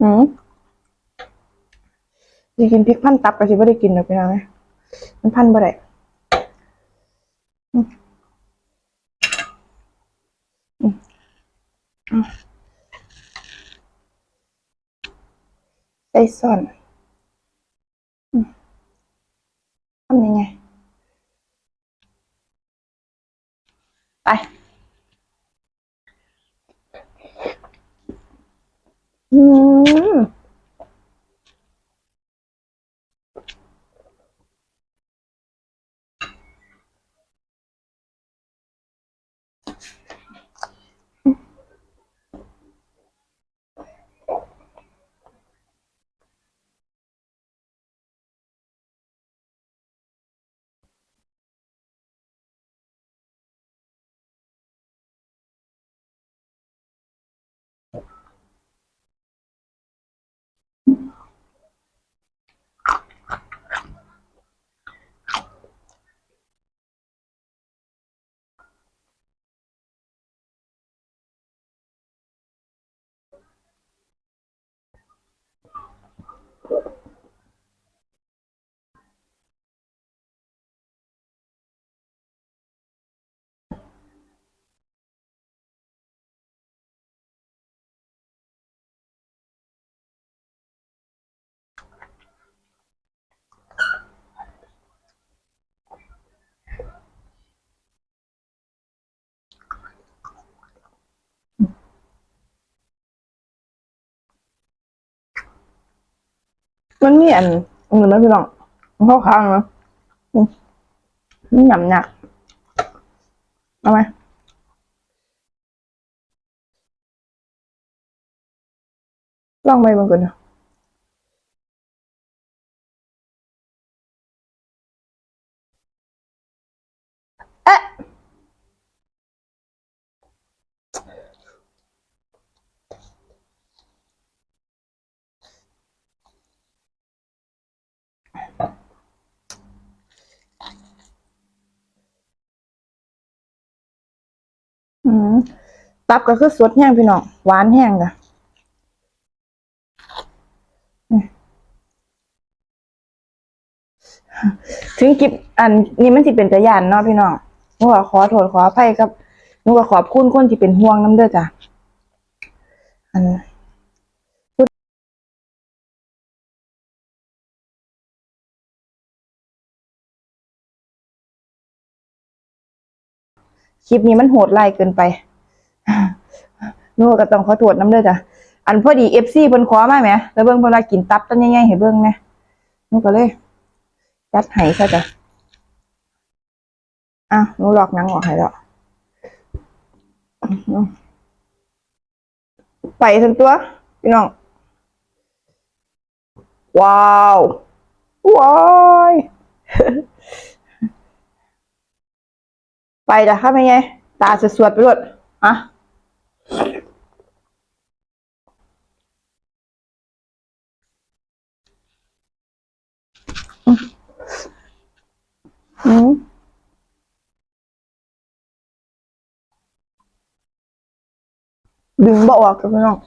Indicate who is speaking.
Speaker 1: อืมสิกินพริกพันตับก็สิบ่ได้กินดอกพี่น้องเอ้มันพันบ่ได้ใส่ซ่อนทำยังไง ไปอืม Cool. มันมีอันอันอื่นไหมพี่น้องมันเข้าข้างนะอืมมันหยำหนักเอาไหมลองไปบางก่อนนะ อืมตับก็คือสดแห้งพี่น้องหวานแห้งค่ะถึงกิบอันนี้มันสิเป็นตะยานเนาะพี่น้องหนูก็ขอโทษขออภัยครับหนูก็ขอบคุณคนที่เป็นห่วงน้ำเด้อจ้ะอัน คลิปนี้มันโหดร้ายเกินไปนู่ก็ต้องขอโทษน้ำเด้อจ้ะอันพอดีเอฟซีเพิ่นขอมาแหมแล้วเบิ่งเพิ่นว่ากินตับต้นใหญ่ๆให้เบิ่งแหนะนู่ก็เลยจัดให้ซะจ้ะอะหนูลอกนังออกให้แล้วอืมไปทั้งตัวพี่น้องว้าวว้าย ไปจ้ะครับเป็นไง ตาสวดๆไปหมดอะอืมดึงบ่ออกกับพี่น้อง